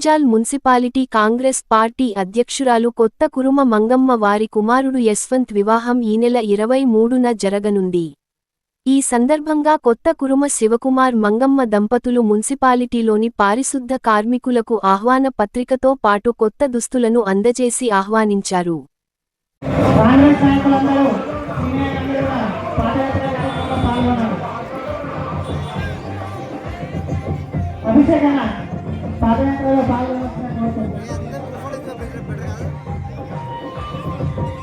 Turkenjal municipality Congress party అధ్యక్షురాలు కొత్త కురుమ మంగమ్మ వారి కుమారుడు యశ్వంత్ వివాహం ఈ నెల ఇరవై మూడున జరగనుంది. ఈ సందర్భంగా కొత్త కురుమ శివకుమార్ మంగమ్మ దంపతులు మున్సిపాలిటీలోని పారిశుద్ధ కార్మికులకు ఆహ్వాన పత్రికతో పాటు కొత్త దుస్తులను అందజేసి ఆహ్వానించారు. పాదయాత్రలో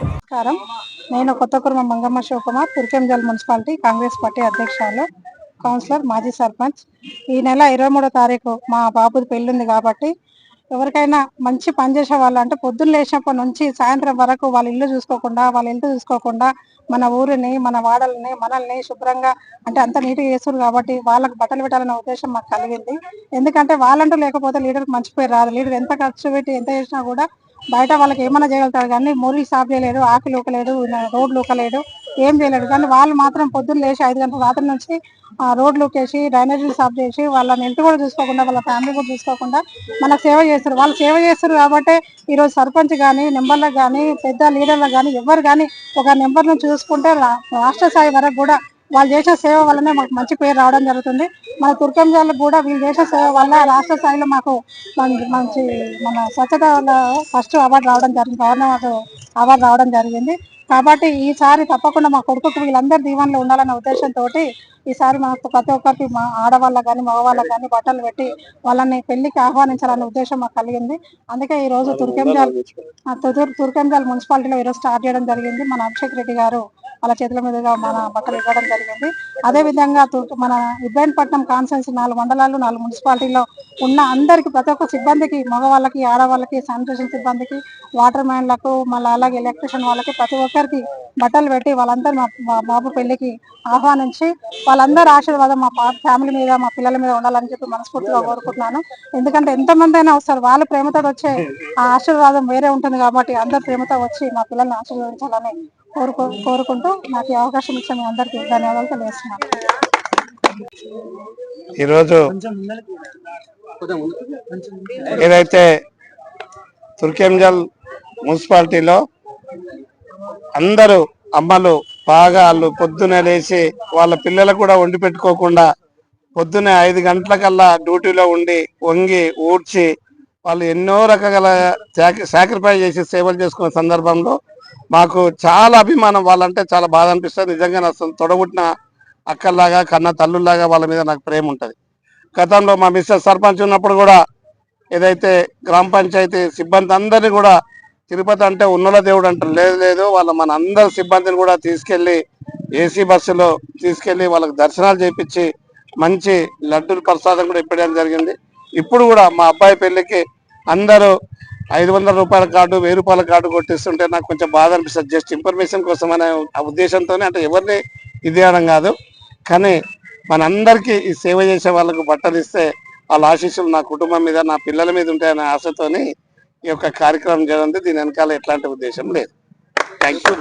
నమస్కారం. నేను కొత్త కుర్మ మంగమ్మ శివకుమార్ తుర్కెంజల్ మున్సిపాలిటీ కాంగ్రెస్ పార్టీ అధ్యక్షురాలు కౌన్సిలర్ మాజీ సర్పంచ్. ఈ నెల ఇరవై మూడో తారీఖు మా బాబుది పెళ్ళి ఉంది కాబట్టి ఎవరికైనా మంచి పని చేసే వాళ్ళు అంటే పొద్దున్న లేచినప్పటి నుంచి సాయంత్రం వరకు వాళ్ళ ఇల్లు చూసుకోకుండా వాళ్ళ ఇల్లు చూసుకోకుండా మన ఊరిని మన వాడల్ని మనల్ని శుభ్రంగా అంటే అంత నీట్గా చేస్తారు కాబట్టి వాళ్ళకి బట్టలు పెట్టాలనే ఉద్దేశం మాకు కలిగింది. ఎందుకంటే వాళ్ళంటూ లేకపోతే లీడర్కి మంచి పేరు రాదు లీడర్ ఎంత ఖర్చు పెట్టి ఎంత చేసినా కూడా బయట వాళ్ళకి ఏమైనా చేయగలుగుతారు కానీ మూలలు సాఫ్ చేయలేడు ఆకులు ఊకలేడు రోడ్లు ఊకలేడు ఏం చేయలేడు కానీ వాళ్ళు మాత్రం పొద్దున్న లేచి ఐదు గంటల రాత్రి నుంచి ఆ రోడ్లు ఎక్కేసి డ్రైనేజీలు సాఫ్ చేసి వాళ్ళని ఇంటి కూడా చూసుకోకుండా వాళ్ళ ఫ్యామిలీ కూడా చూసుకోకుండా మనకు సేవ చేస్తారు. వాళ్ళు సేవ చేస్తారు కాబట్టి ఈరోజు సర్పంచ్ కానీ నెంబర్లకు కానీ పెద్ద లీడర్లకు కానీ ఎవరు కానీ ఒక నెంబర్ను చూసుకుంటే రాష్ట్ర స్థాయి వరకు కూడా వాళ్ళు చేసే సేవ వల్లనే మాకు మంచి పేరు రావడం జరుగుతుంది. మన తుర్కంజాలకు కూడా వీళ్ళు చేసే సేవ వల్ల రాష్ట్ర స్థాయిలో మాకు మంచి మన స్వచ్ఛత ఫస్ట్ అవార్డు రావడం జరిగింది గవర్నమెంట్ అవార్డు రావడం జరిగింది. కాబట్టి ఈసారి తప్పకుండా మా కొడుకుకు వీళ్ళందరూ దీవెనలో ఉండాలనే ఉద్దేశంతో ఈసారి మాకు ప్రతి ఒక్కరికి మా ఆడవాళ్ళకి కానీ మగవాళ్ళకి కానీ బట్టలు పెట్టి వాళ్ళని పెళ్ళికి ఆహ్వానించాలనే ఉద్దేశం మాకు కలిగింది. అందుకే ఈ రోజు తుర్కెంజాల్ ఆ తుర్ తుర్కెంజాల్ మున్సిపాలిటీలో ఈరోజు స్టార్ట్ చేయడం జరిగింది. మన అభిషేక్ రెడ్డి గారు వాళ్ళ చేతుల మీదుగా మన బట్టలు ఇవ్వడం జరిగింది. అదే విధంగా మన ఇబ్రాహీంపట్నం కాన్సెన్స్ నాలుగు మండలాలు నాలుగు మున్సిపాలిటీలో ఉన్న అందరికి ప్రతి ఒక్క సిబ్బందికి మగవాళ్ళకి ఆడవాళ్ళకి శానిటేషన్ సిబ్బందికి వాటర్ మ్యాన్లకు మళ్ళీ అలాగే ఎలక్ట్రిషియన్ వాళ్ళకి ప్రతి ఒక్కరికి బట్టలు పెట్టి వాళ్ళందరూ మా బాబు పెళ్ళికి ఆహ్వానించి వాళ్ళందరూ ఆశీర్వాదం మా ఫ్యామిలీ మీద మా పిల్లల మీద ఉండాలని చెప్పి మనస్ఫూర్తిగా కోరుకుంటున్నాను. ఎందుకంటే ఎంతమంది అయినా వస్తారు వాళ్ళ ప్రేమతో వచ్చే ఆ ఆశీర్వాదం వేరే ఉంటుంది కాబట్టి అందరు ప్రేమతో వచ్చి మా పిల్లల్ని ఆశీర్వదించాలని కోరుకో కోరుకుంటూ నాకు అవకాశం ఇచ్చిన మీ అందరికీ ధన్యవాదాలు తెలియజేస్తున్నాను. ఈరోజు ఏదైతే తుర్కెంజల్ మున్సిపాలిటీలో అందరూ అమ్మలు బాగా వాళ్ళు పొద్దునే లేచి వాళ్ళ పిల్లలకు కూడా వండి పెట్టుకోకుండా పొద్దునే ఐదు గంటలకల్లా డ్యూటీలో ఉండి వంగి ఊడ్చి వాళ్ళు ఎన్నో రకాల సాక్రిఫైస్ చేసి సేవలు చేసుకున్న సందర్భంలో మాకు చాలా అభిమానం వాళ్ళంటే చాలా బాధ అనిపిస్తుంది. నిజంగా నా తొడగుట్టిన అక్కల్లాగా కన్న తల్లుల్లాగా వాళ్ళ మీద నాకు ప్రేమ ఉంటుంది. గతంలో మా మిస్టర్ సర్పంచ్ ఉన్నప్పుడు కూడా ఏదైతే గ్రామ పంచాయతీ సిబ్బంది అందరినీ కూడా తిరుపతి అంటే ఉన్నల దేవుడు అంటారు. లేదు లేదు వాళ్ళ మన అందరి సిబ్బందిని కూడా తీసుకెళ్ళి ఏసీ బస్సులో తీసుకెళ్ళి వాళ్ళకి దర్శనాలు చేపించి మంచి లడ్డూల ప్రసాదం కూడా ఇప్పడం జరిగింది. ఇప్పుడు కూడా మా అబ్బాయి పెళ్ళికి అందరూ ఐదు వందల రూపాయల కార్డు వెయ్యి రూపాయల కార్డు కొట్టిస్తుంటే నాకు కొంచెం బాధ అనిపిస్తుంది. జస్ట్ ఇన్ఫర్మేషన్ కోసం అనే ఆ ఉద్దేశంతోనే అంటే ఎవరిని ఇది అనడం కాదు. కానీ మనందరికీ ఈ సేవ చేసే వాళ్ళకు బట్టలు ఇస్తే వాళ్ళ ఆశీస్సులు నా కుటుంబం మీద నా పిల్లల మీద ఉంటాయనే ఆశతోని ఈ యొక్క కార్యక్రమం జరిగింది. దీని వెనకాల ఎట్లాంటి ఉద్దేశం లేదు. Thank you